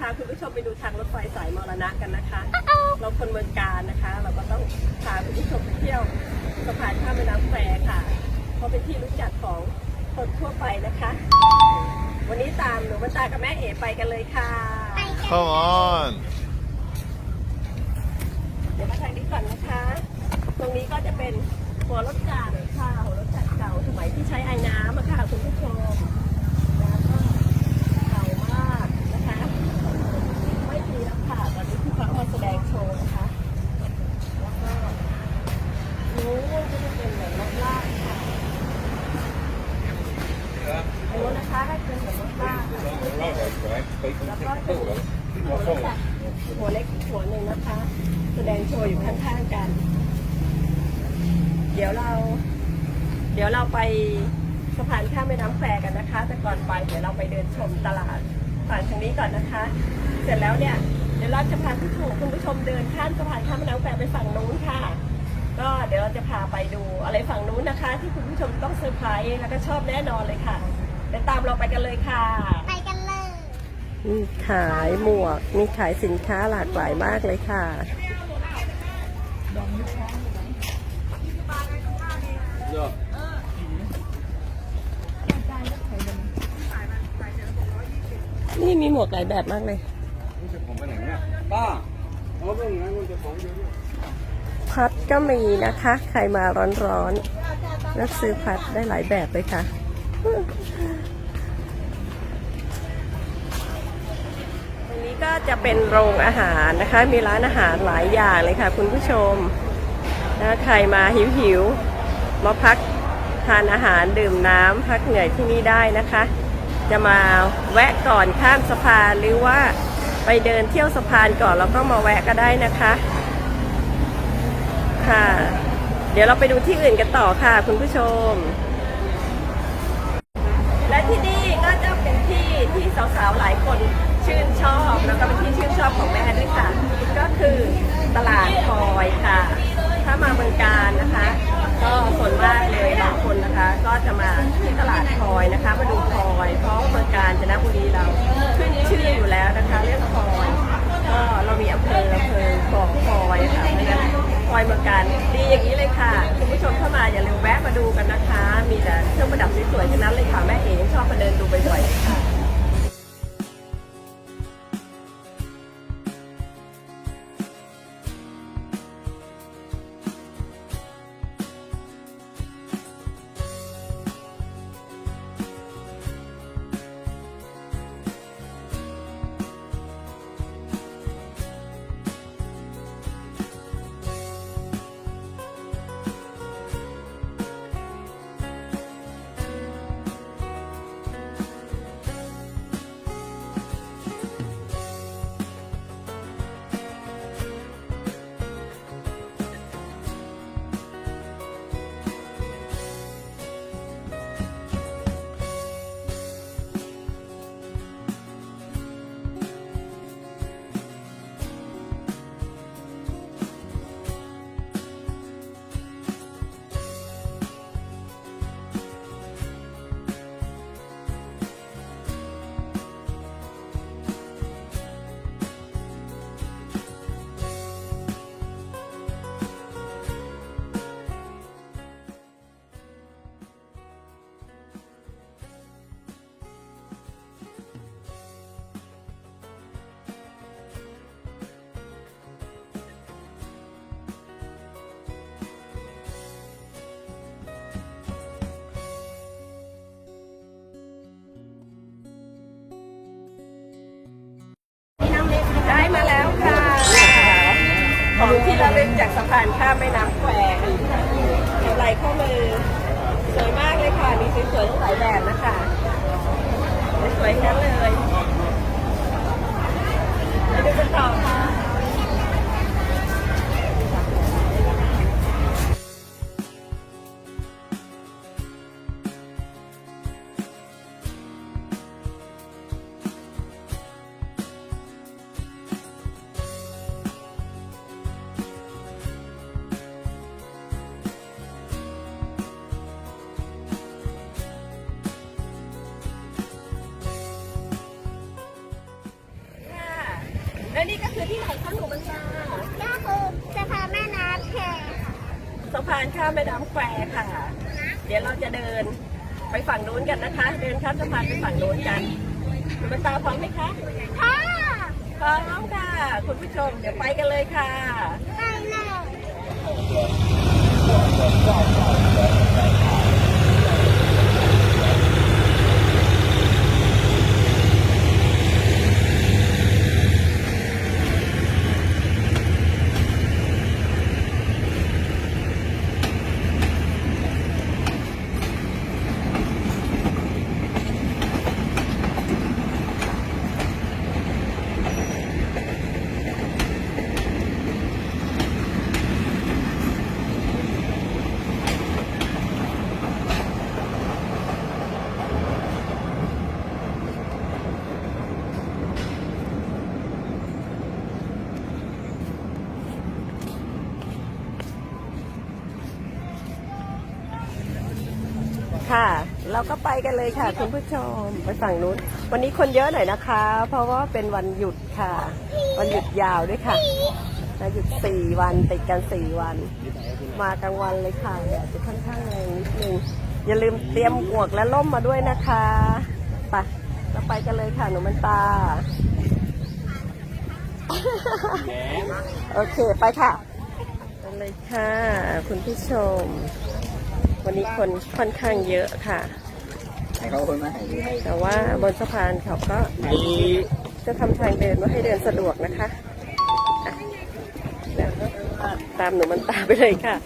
พาคุณผู้ชมไปดูทางรถไฟสายมรณะกันนะคะ เราคนเมืองการนะคะ เราก็ต้องพาคุณผู้ชมไปเที่ยวสะพานข้ามแม่น้ำแควค่ะ เพราะเป็นที่รู้จักของคนทั่วไปนะคะ วันนี้ตามหนูมันตากับแม่เอ๋ไปกันเลยค่ะ Come on เดี๋ยวมาทางนี้ก่อนนะคะ ตรงนี้ก็จะเป็นหัวรถจาดค่ะหัวรถจักรเก่าสมัยที่ใช้ไอ้น้ำอะค่ะคุณผู้ชมแล้วก็เก่ามากนะคะ ไม่มีแล้วค่ะตอนนี้ที่เขาเอามาแสดงโชว์นะคะ แล้วก็นู้นก็จะเป็นเหมือนรถลากค่ะโอ้นะคะก็เป็นเหมือนรถลากค่ะแล้วก็จะมี หัวเล็กหัวหนึ่งนะคะ แสดงโชว์อยู่ข้างๆกัน เดี๋ยวเรา เดี๋ยวเราไปสะพานข้ามแม่น้ำแควกันนะคะ แต่ก่อนไปเดี๋ยวเราไปเดินชมตลาดผ่านทางนี้ก่อนนะคะ เสร็จแล้วเนี่ยเดี๋ยวเราจะพาผู้ชมคุณผู้ชมเดินข้ามสะพานข้ามแม่น้ำแควไปฝั่งนู้นค่ะ ก็เดี๋ยวเราจะพาไปดูอะไรฝั่งนู้นนะคะ ที่คุณผู้ชมต้องเซอร์ไพรส์แล้วก็ชอบแน่นอนเลยค่ะเดี๋ยวตามเราไปกันเลยค่ะ มีขายหมวก มีขายสินค้าหลากหลายมากเลยค่ะ นี่มีหมวกหลายแบบมากเลย ป้าเอาเรื่องนั้นมันจะของเยอะด้วยพัดก็มีนะคะ ใครมาร้อนๆเลือกซื้อพัดได้หลายแบบเลยค่ะ ตรงนี้ ก็จะเป็นโรงอาหารนะคะ มีร้านอาหารหลายอย่างเลยค่ะ คุณผู้ชมนะใครมาหิวๆมาพักทานอาหารดื่มน้ำพักเหนื่อยที่นี่ได้นะคะ จะมาแวะก่อนข้ามสะพานหรือว่าไปเดินเที่ยวสะพานก่อนแล้วก็มาแวะก็ได้นะคะ ค่ะ เดี๋ยวเราไปดูที่อื่นกันต่อค่ะ คุณผู้ชม และที่นี่ก็จะเป็นที่ที่สาวๆหลายคน ชื่นชอบแล้วก็เป็นที่ชื่นชอบของแม่ด้วยค่ะ ก็คือตลาดคอยค่ะ ถ้ามาเมืองการนะคะ ก็ส่วนมากเลยบางคนนะคะ ก็จะมาที่ตลาดคอยนะคะมาดูคอยเพราะเมืองการจนบุรีเราขึ้นชื่ออยู่แล้วนะคะ เรื่องคอยก็เรามีอำเภออำเภอของคอยค่ะเพราะฉะนั้นคอยเมืองการดีอย่างนี้เลยค่ะคุณผู้ชมเข้ามาอย่าลืมแวะมาดูกันนะคะ มีแต่เครื่องประดับสวยๆทั้งนั้นเลยค่ะแม่เอ๋ชอบมาเดินดูบ่อยๆเลยค่ะ ระลึกจากสะพานข้ามแม่น้ำแควกำไรข้อมือ สวยมากเลยค่ะ มีสวยๆทั้งหลายแบบนะคะสวยๆทั้งเลยไปดูกันต่อค่ะานข้ามแม่น้ำแควค่ะ เดี๋ยวเราจะเดินไปฝั่งนู้นกันนะคะ เดินข้ามสะพานไปฝั่งนู้นกันหนูมันตาพร้อมไหมคะค่ะพร้อมค่ะ คุณผู้ชมเดี๋ยวไปกันเลยค่ะไปเลย ค่ะ เราก็ไปกันเลยค่ะ คุณผู้ชมไปฝั่งนู้น วันนี้คนเยอะหน่อยนะคะ เพราะว่าเป็นวันหยุดค่ะ วันหยุดยาวด้วยค่ะหยุดสี่วันติดกันสี่วัน มากลางวันเลยค่ะแดดจะค่อนข้างแรงนิดนึงอย่าลืมเตรียมหมวกและร่มมาด้วยนะคะไปเราไปกันเลยค่ะหนูมันตา โอเคไปค่ะไปเลยค่ะ คุณผู้ชม วันนี้คนค่อนข้างเยอะค่ะ ให้เขาคนมาให้ดีแต่ว่าบนสะพานเขาก็จะทำทางเดินว่าให้เดินสะดวกนะคะอะเดี๋ยวตามหนูมันตามไปเลยค่ะ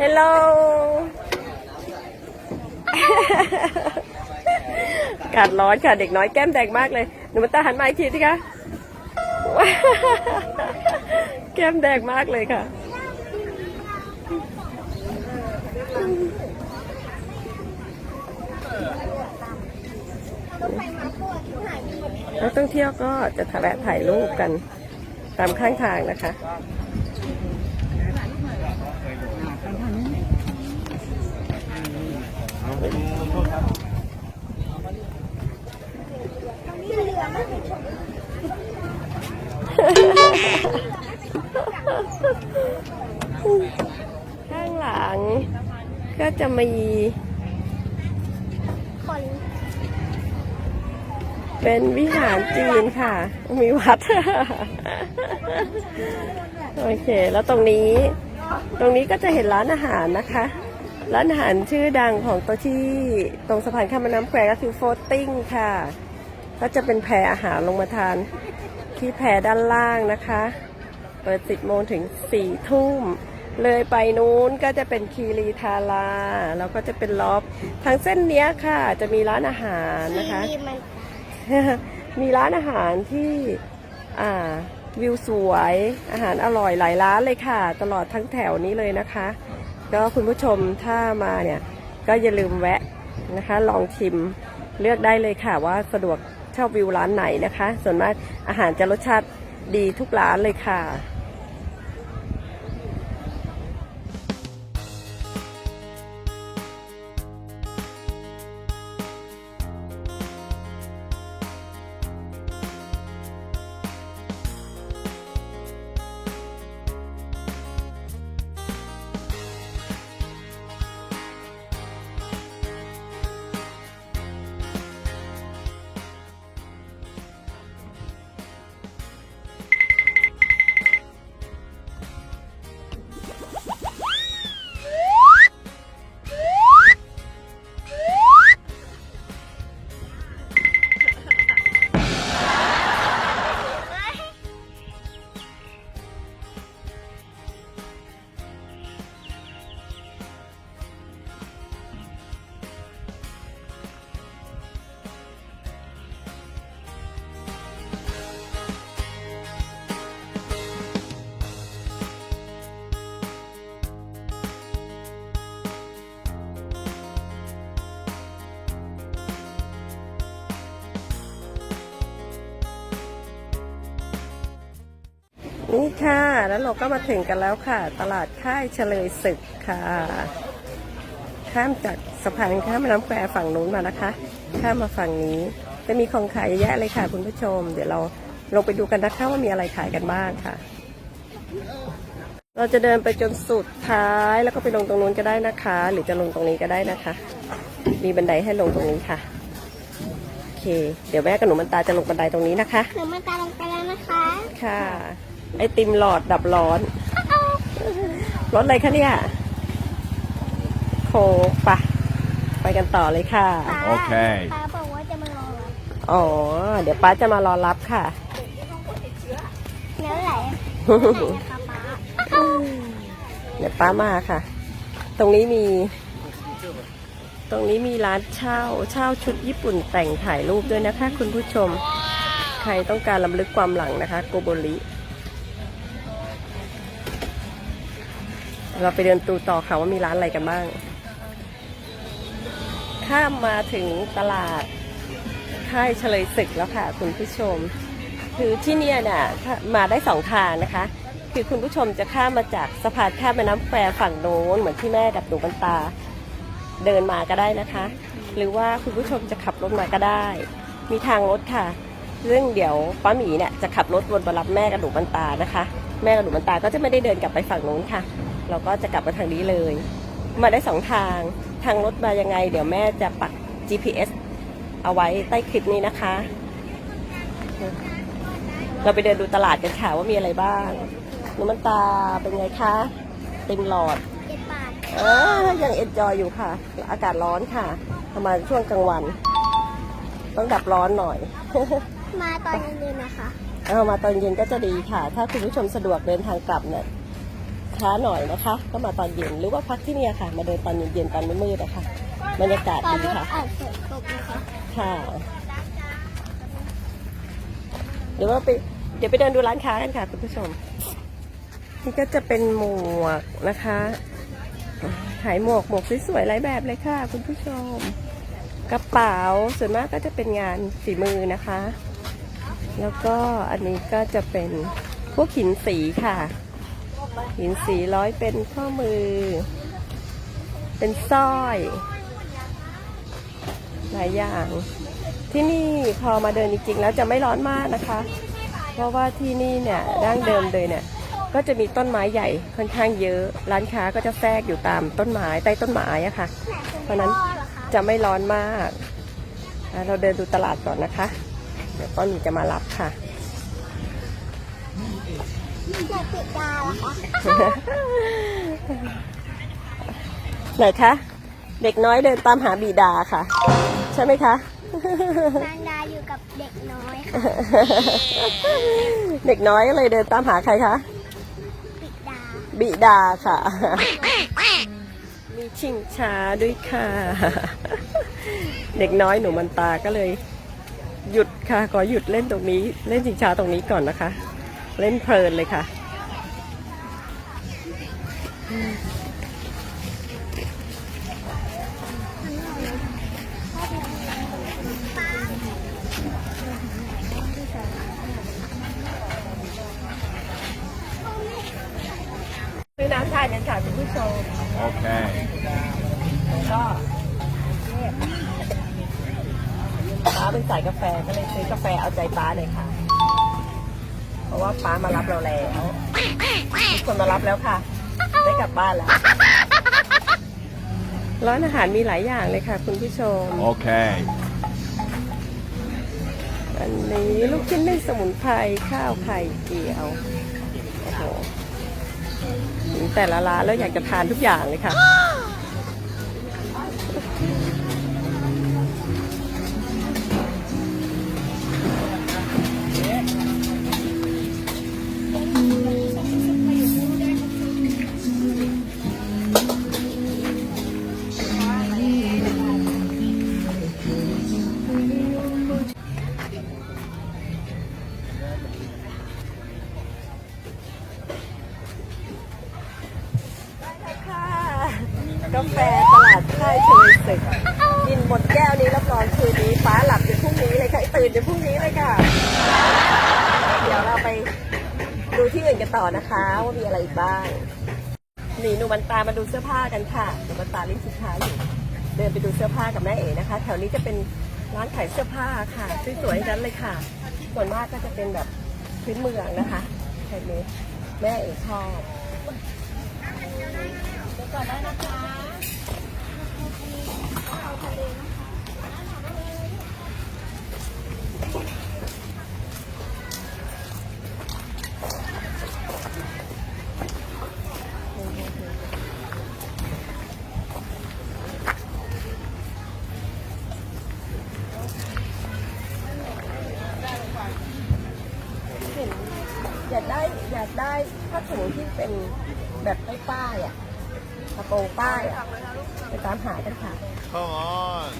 ฮัลโหลอา กาศร้อนค่ะ เด็กน้อยแก้มแดงมากเลย หนูมันตาหันมาอีกทีสิคะแก้มแดงมากเลยค่ะ นักท่องเที่ยวก็จะแวะถ่ายรูปกันตามข้างทางนะคะ ข้างหลัง ก็จะมีเป็นวิหารจีนค่ะ มีวัด โอเค แล้วตรงนี้ ตรงนี้ก็จะเห็นร้านอาหารนะคะ ร้านอาหารชื่อดังของตัวที่ตรงสะพานข้ามแม่น้ำแควก็คือโฟตติ้งค่ะ ก็จะเป็นแพรอาหารลงมาทานที่แพรด้านล่างนะคะ เปิด 10 โมงถึง 4 ทุ่ม เลยไปนู้นก็จะเป็นคีรีทาราแล้วก็จะเป็นล็อบทางเส้นเนี้ยค่ะ จะมีร้านอาหารนะคะที่มันมีร้านอาหารที่อ่าวิวสวยอาหารอร่อยหลายร้านเลยค่ะ ตลอดทั้งแถวนี้เลยนะคะ ก็คุณผู้ชมถ้ามาเนี่ย ก็อย่าลืมแวะนะคะ ลองชิมเลือกได้เลยค่ะว่าสะดวก ชอบวิวร้านไหนนะคะ ส่วนมากอาหารจะรสชาติดีทุกร้านเลยค่ะ นี่ค่ะ แล้วเราก็มาถึงกันแล้วค่ะ ตลาดค่ายเฉลยศึกค่ะ ข้ามจากสะพานข้ามแม่น้ำแควฝั่งนู้นมานะคะ ข้ามมาฝั่งนี้ จะมีของขายเยอะแยะเลยค่ะ คุณผู้ชม เดี๋ยวเราลงไปดูกันนะคะว่ามีอะไรขายกันบ้างค่ะ เราจะเดินไปจนสุดท้ายแล้วก็ไปลงตรงนู้นก็ได้นะคะ หรือจะลงตรงนี้ก็ได้นะคะ มีบันไดให้ลงตรงนี้ค่ะโอเค เดี๋ยวแม่กับหนูมันตาจะลงบันไดตรงนี้นะคะ หนูมาตามลงไปแล้วนะคะ ค่ะ ไอติมหลอดดับร้อน รถอะไรคะเนี่ย โคกปะไปกันต่อเลยค่ะป้าโอเค ป้าบอกว่าจะมารอรับอ๋อ เดี๋ยวป้าจะมารอรับค่ะแล้วไหนไหนนะคะป้าเดี๋ยวป้ามาค่ะ ตรงนี้มี ตรงนี้มีร้านเช่า เช่าชุดญี่ปุ่นแต่งถ่ายรูปด้วยนะคะ คุณผู้ชม ใครต้องการลำลึกความหลังนะคะ โกโบริ เราไปเดินตูต่อค่ะว่ามีร้านอะไรกันบ้าง ข้ามมาถึงตลาดค่ายเฉลยศึกแล้วค่ะคุณผู้ชม คือที่เนี่ยเนี่ยมาได้สองทางนะคะ คือคุณผู้ชมจะข้ามมาจากสะพานข้ามแม่น้ำแควฝั่งโน้นเหมือนที่แม่กับหนูบันตา เดินมาก็ได้นะคะ หรือว่าคุณผู้ชมจะขับรถมาก็ได้ มีทางรถค่ะซึ่งเดี๋ยวป้าหมีเนี่ยจะขับรถวนมารับแม่กับหนูบันตานะคะ แม่กับหนูบันตาก็จะไม่ได้เดินกลับไปฝั่งโน้นค่ะ เราก็จะกลับมาทางนี้เลย มาได้สองทางทางรถมายังไง เดี๋ยวแม่จะปัก GPS เอาไว้ใต้คลิปนี้นะคะ เราไปเดินดูตลาดกันค่ะว่ามีอะไรบ้างหนูมันตาเป็นไงคะ เต็มหลอดเจ็ดบาทเออยังเอนจอยอยู่ค่ะ อากาศร้อนค่ะ ประมาณช่วงกลางวัน ต้องดับร้อนหน่อย มาตอนเย็นๆนะคะ เอามาตอนเย็นก็จะดีค่ะ ถ้าคุณผู้ชมสะดวกเดินทางกลับเนี่ย ช้าหน่อยนะคะ ก็มาตอนเย็นหรือว่าพักที่เนี่ยค่ะ มาเดินตอนเย็นๆตอนมืดๆนะคะบรรยากาศตอนดีรถค่ะอาจฝนตกนะคะค่ะ เดี๋ยวว่าไปเดี๋ยวไปเดินดูร้านค้ากันค่ะคุณผู้ชม นี่ก็จะเป็นหมวกนะคะขายหมวกหมวกสวยๆหลายแบบเลยค่ะ คุณผู้ชม กระเป๋าส่วนมากก็จะเป็นงานฝีมือนะคะ แล้วก็อันนี้ก็จะเป็นพวกหินสีค่ะ หินสีร้อยเป็นข้อมือ เป็นสร้อย หลายอย่าง ที่นี่พอมาเดินจริงๆแล้วจะไม่ร้อนมากนะคะ เพราะว่าที่นี่เนี่ยดั้งเดิมเลยเนี่ย ก็จะมีต้นไม้ใหญ่ค่อนข้างเยอะ ร้านค้าก็จะแทรกอยู่ตามต้นไม้ใต้ต้นไม้อะค่ะ เพราะนั้นจะไม่ร้อนมาก เราเดินดูตลาดก่อนนะคะ เดี๋ยวต้นหมีจะมารับค่ะ อยากติดดาวเหรอคะไหนคะ เด็กน้อยเดินตามหาบิดาค่ะ ใช่ไหมคะนางดาอยู่กับเด็กน้อยค่ะเด็กน้อยก็เลยเดินตามหาใครคะ ติดดาบิดาค่ะ มีชิงช้าด้วยค่ะ เด็กน้อยหนูมันตาก็เลย หยุดค่ะ ขอหยุดเล่นตรงนี้ เล่นชิงช้าตรงนี้ก่อนนะคะ เล่นเพลินเลยค่ะ ซื้อน้ำทานกันค่ะคุณผู้ชม Okay. ก็เนี่ยป้าเป็นสายกาแฟก็เลยซื้อกาแฟเอาใจป้าเลยค่ะ เพราะว่าป้ามารับเราแล้วทุกคนมารับแล้วค่ะ ได้กลับบ้านแล้ว ร้านอาหารมีหลายอย่างเลยค่ะ คุณผู้ชม Okay. อันนี้ลูกชิ้นนึ่งสมุนไพรข้าวไข่เจียวโอ้โหถึงแต่ละร้านแล้วอยากจะทานทุกอย่างเลยค่ะค่ะ กาแฟตลาดค่ายเฉลยศึกกินหมดแก้วนี้รับรองคืนนี้ฟ้าหลับเดี๋ยวพรุ่งนี้เลยค่ะตื่นเดี๋ยวพรุ่งนี้เลยค่ะ เดี๋ยวเราไปดูที่อื่นกันต่อนะคะว่ามีอะไรอีกบ้างนนีหนูมันตามาดูเสื้อผ้ากันค่ะหนูมันตาลิ้นสุดท้ายอยู่เดินไปดูเสื้อผ้ากับแม่เอ๋นะคะ แถวนี้จะเป็นร้านขายเสื้อผ้าค่ะสวยๆนั้นเลยค่ะ ส่วนมากก็จะเป็นแบบพื้นเมืองนะคะแถวนี้แม่เอ๋ชอบเดี๋ยวก่อนได้นะคะ ผ้าถุงที่เป็นแบบป้ายๆอะกระโปรงป้ายอะไปตามหากันค่ะ Come on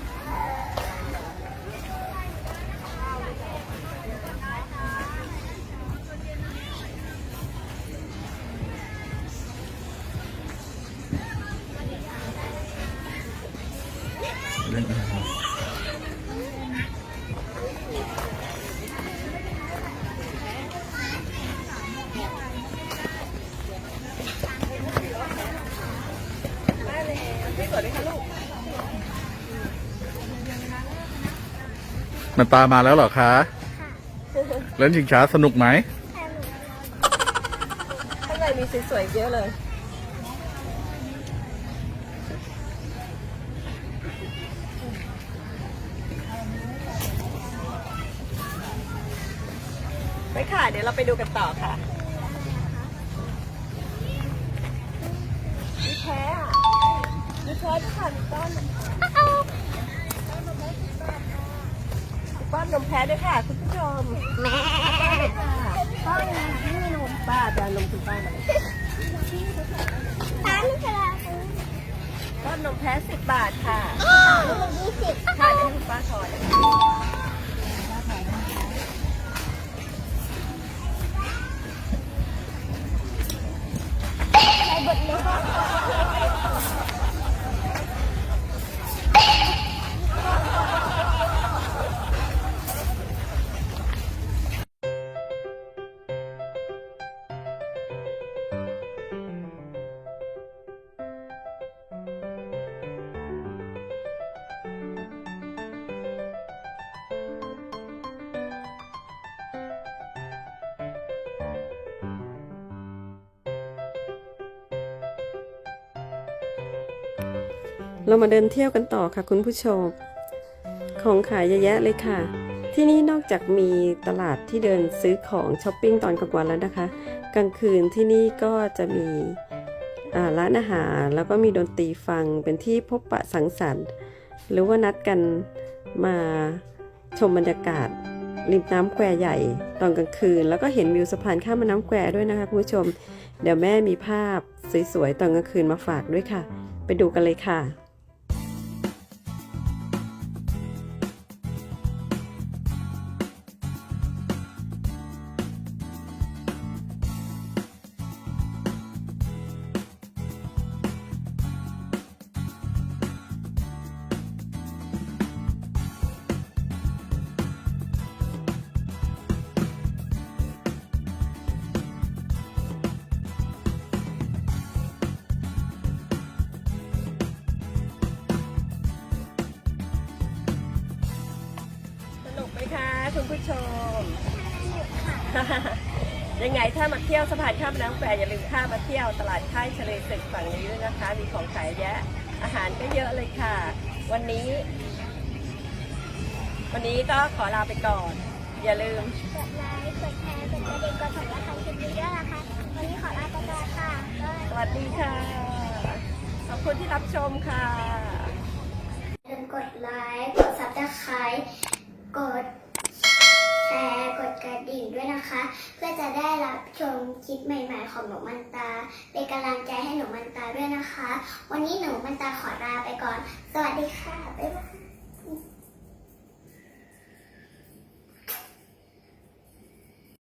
มันตามาแล้วเหรอคะเล่นชิงช้าสนุกไหมข้างในมีสวยๆเยอะเลยไม่ค่ะ เดี๋ยวเราไปดูกันต่อค่ะมีแพ้อะมีแพ้ด้วยค่ะมีต้อน ป้อนนมแพ้ด้วยค่ะ คุณผู้ชมแม่ป้อนนะไม่มีนมป้าจะนมคุณป้ามาร้านนี้คืออะไรป้อนนมแพ้สิบบาทค่ะยี่สิบค่ะให้คุณป้าทอนใช้บทเลย เรามาเดินเที่ยวกันต่อค่ะคุณผู้ชม ของขายเยอะแยะเลยค่ะ ที่นี่นอกจากมีตลาดที่เดินซื้อของช้อปปิ้งตอนกลางวันแล้วนะคะ กลางคืนที่นี่ก็จะมีร้านอาหารแล้วก็มีดนตรีฟังเป็นที่พบปะสังสรรค์ หรือว่านัดกันมาชมบรรยากาศริมน้ำแควใหญ่ตอนกลางคืน แล้วก็เห็นวิวสะพานข้ามแม่น้ำแควด้วยนะคะคุณผู้ชม เดี๋ยวแม่มีภาพสวยๆตอนกลางคืนมาฝากด้วยค่ะ ไปดูกันเลยค่ะ เที่ยวสะพานข้ามน้ำแควอย่าลืมข้ามมาเที่ยวตลาดค่ายเฉลยศึกฝั่งนี้ด้วยนะคะ มีของขายแยะ อาหารก็เยอะเลยค่ะ วันนี้ วันนี้ก็ขอลาไปก่อน อย่าลืม กดไลค์กดแชร์กดกระดิ่งกดสั่นกระดิ่งคลิปนี้ด้วยนะคะ วันนี้ขอลาไปก่อนค่ะบ๊ายบายสวัสดีค่ะ ขอบคุณที่รับชมค่ะ อย่าลืมกดไลค์กดซับสไครต์กดแชร์กด กระดิ่งด้วยนะคะ เพื่อจะได้รับชมคลิปใหม่ๆ ของหนูมันตา เป็นกำลังใจให้หนูมันตาด้วยนะคะ วันนี้หนูมันตาขอลาไปก่อน สวัสดีค่ะ บ๊ายบาย